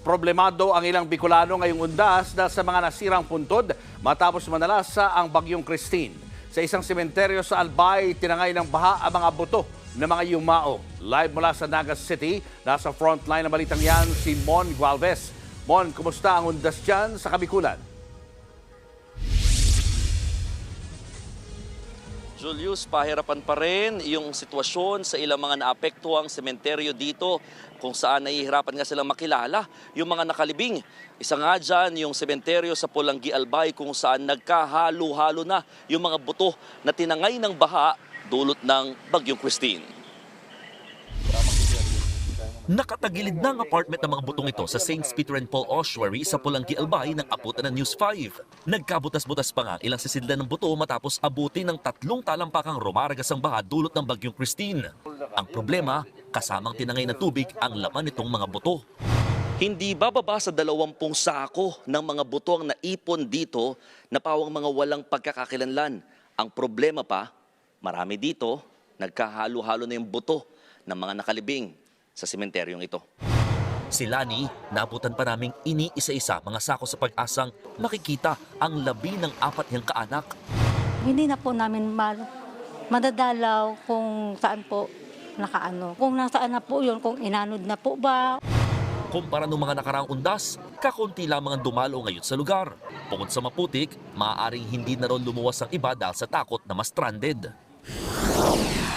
problemado ang ilang Bicolano ngayong undas dahil sa mga nasirang puntod matapos manalasa ang bagyong Christine. Sa isang sementeryo sa Albay, tinangay ng baha ang mga buto ng mga yumao. Live mula sa Nagas City, nasa frontline ng balitang yan si Mon Gualvez. Mon, kumusta ang undas dyan sa Kabikulan? Julius, pahirapan pa rin yung sitwasyon sa ilang mga naapektuang sementeryo dito kung saan nahihirapan nga silang makilala yung mga nakalibing. Isa nga dyan yung sementeryo sa Polanggi Albay kung saan nagkahalo-halo na yung mga buto na tinangay ng baha dulot ng Bagyong Christine. Nakatagilid na ang apartment ng mga butong ito sa St. Peter and Paul Ossuary sa Pulanggi Albay ng abutan ng News 5. Nagkabutas-butas pa nga ilang sisidlan ng buto matapos abutin ng tatlong talampakang rumaragas ang baha dulot ng bagyong Christine. Ang problema, kasamang tinangay na tubig ang laman nitong mga buto. Hindi bababa sa dalawampung sako ng mga buto ang naipon dito na pawang mga walang pagkakakilanlan. Ang problema pa, marami dito, nagkahalo-halo na yung buto ng mga nakalibing sa sementeryong ito. Si Lani, nabutan pa naming ini-isa-isa mga sako sa pag-asang makikita ang labi ng apat niyang kaanak. Hindi na po namin ma- madadalaw kung saan po nakaano. Kung nasaan na po yun, kung inanod na po ba. Kumpara ng mga nakaraang undas, kakunti lamang ang dumalo ngayon sa lugar. Bukod sa maputik, maaaring hindi na ron lumuwas ang iba dahil sa takot na mas stranded.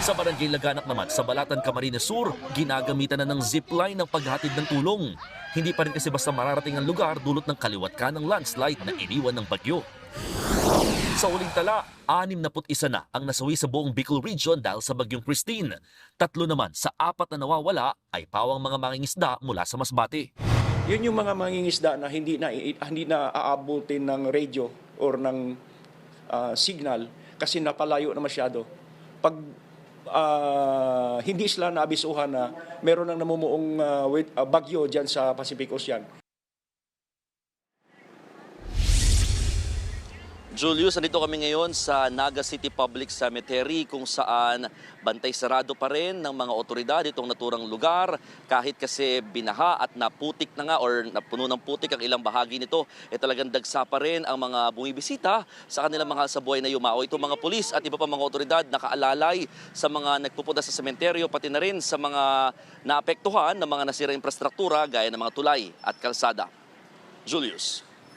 Sa barangay Laganak naman, sa Balatan, Camarines Sur, ginagamitan na ng zipline ng paghatid ng tulong. Hindi pa rin kasi basta mararating ang lugar dulot ng kaliwat ka ng landslide na iniwan ng bagyo. Sa uling tala, 61 na ang nasawi sa buong Bicol Region dahil sa bagyong Christine. Tatlo naman sa apat na nawawala ay pawang mga mangingisda mula sa Masbate. Yun yung mga mangingisda na hindi na hindi na aabutin ng radio or ng ah, signal kasi napalayo na masyado. Pag ah, hindi sila naabisuhan na meron ng namumuong ah, bagyo diyan sa Pacific Ocean. Julius, nandito kami ngayon sa Naga City Public Cemetery kung saan bantay sarado pa rin ng mga otoridad itong naturang lugar kahit kasi binaha at naputik na nga or napuno ng putik ang ilang bahagi nito eh talagang dagsa pa rin ang mga bumibisita sa kanilang mga sa buhay na yumao. Itong mga pulis at iba pa mga otoridad nakaalalay sa mga nagpupunta sa sementeryo pati na rin sa mga naapektuhan ng mga nasirang infrastruktura gaya ng mga tulay at kalsada. Julius.